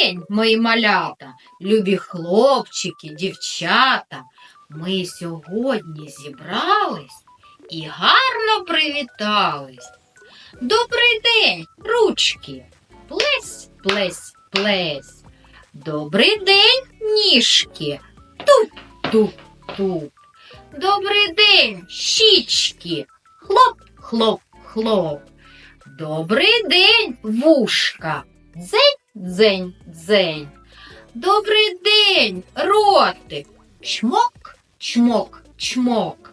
день, мої малята, любі хлопчики, дівчата. Ми сьогодні зібрались і гарно привітались. Добрий день, ручки. Плесь, плесь, плесь. Добрий день, ніжки. Туп, туп, туп. Добрий день, щічки. Хлоп, хлоп, хлоп. Добрий день, вушка. Дзень, дзень, дзень. Добрий день, ротик. Чмок, чмок, чмок.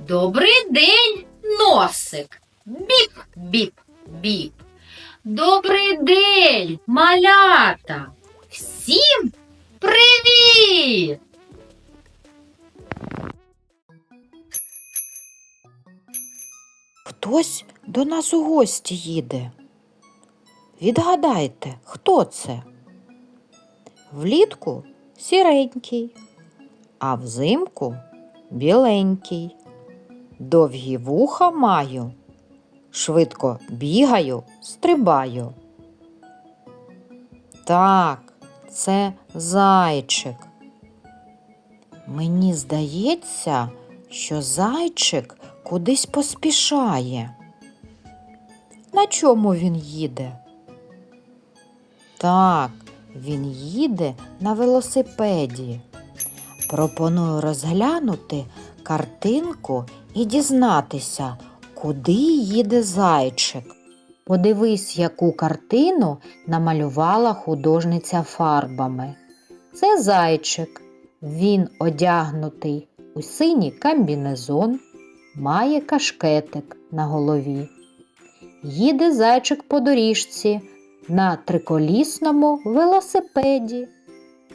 Добрий день, носик. Біп, біп, біп. Добрий день, малята. Всім привіт! Хтось до нас у гості їде. Відгадайте, хто це? Влітку сіренький, а взимку біленький. Довгі вуха маю, швидко бігаю, стрибаю. Так, це зайчик. Мені здається, що зайчик кудись поспішає. На чому він їде? Так, він їде на велосипеді. Пропоную розглянути картинку і дізнатися, куди їде зайчик. Подивись, яку картину намалювала художниця фарбами. Це зайчик. Він одягнутий у синій комбінезон, має кашкетик на голові. Їде зайчик по доріжці на триколісному велосипеді,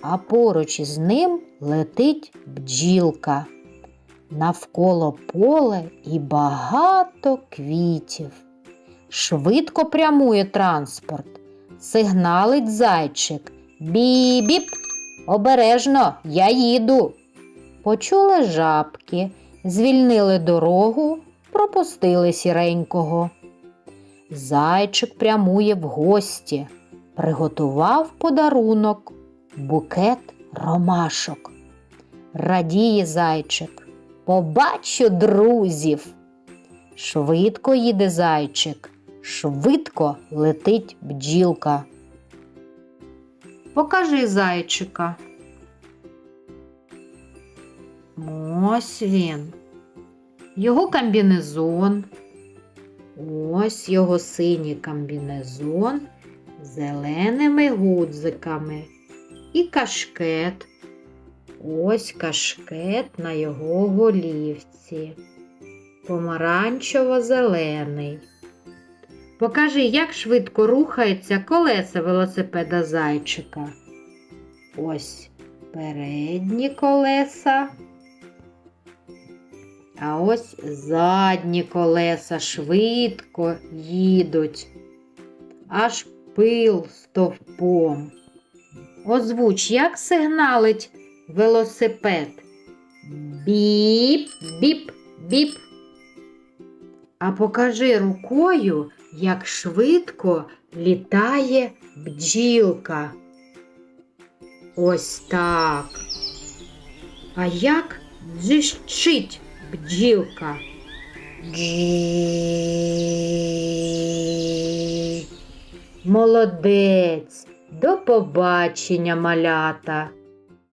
а поруч із ним летить бджілка. Навколо поле і багато квітів. Швидко прямує транспорт. Сигналить зайчик. Бі-біп! Обережно, я їду. Почули жабки, звільнили дорогу, пропустили сіренького. Зайчик прямує в гості, приготував подарунок, букет ромашок. Радіє зайчик, побачу друзів. Швидко їде зайчик, швидко летить бджілка. Покажи зайчика. Ось він. Його комбінезон. Ось його синій комбінезон з зеленими гудзиками. І кашкет. Ось кашкет на його голівці. Помаранчево-зелений. Покажи, як швидко рухається колеса велосипеда зайчика. Ось передні колеса. А ось задні колеса швидко їдуть, аж пил стовпом. Озвуч, як сигналить велосипед. Біп, біп, біп. А покажи рукою, як швидко літає бджілка. Ось так. А як дзищить бджілка? Джі. Молодець. До побачення, малята.